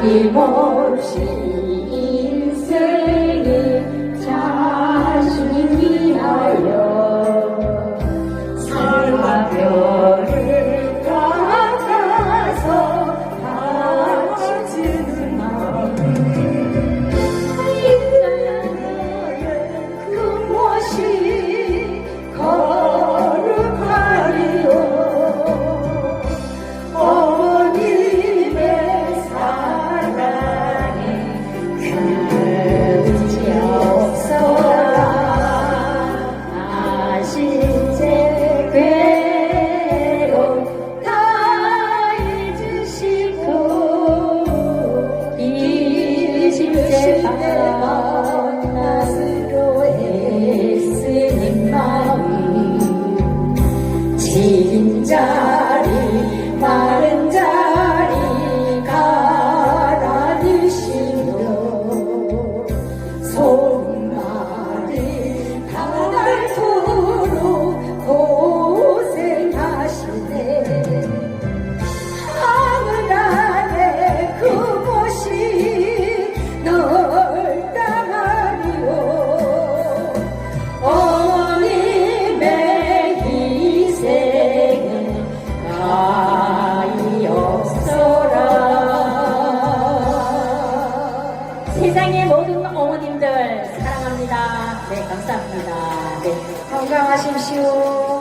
어김없이. 우리 모든 어머님들 사랑합니다. 네, 감사합니다. 네, 건강하십시오.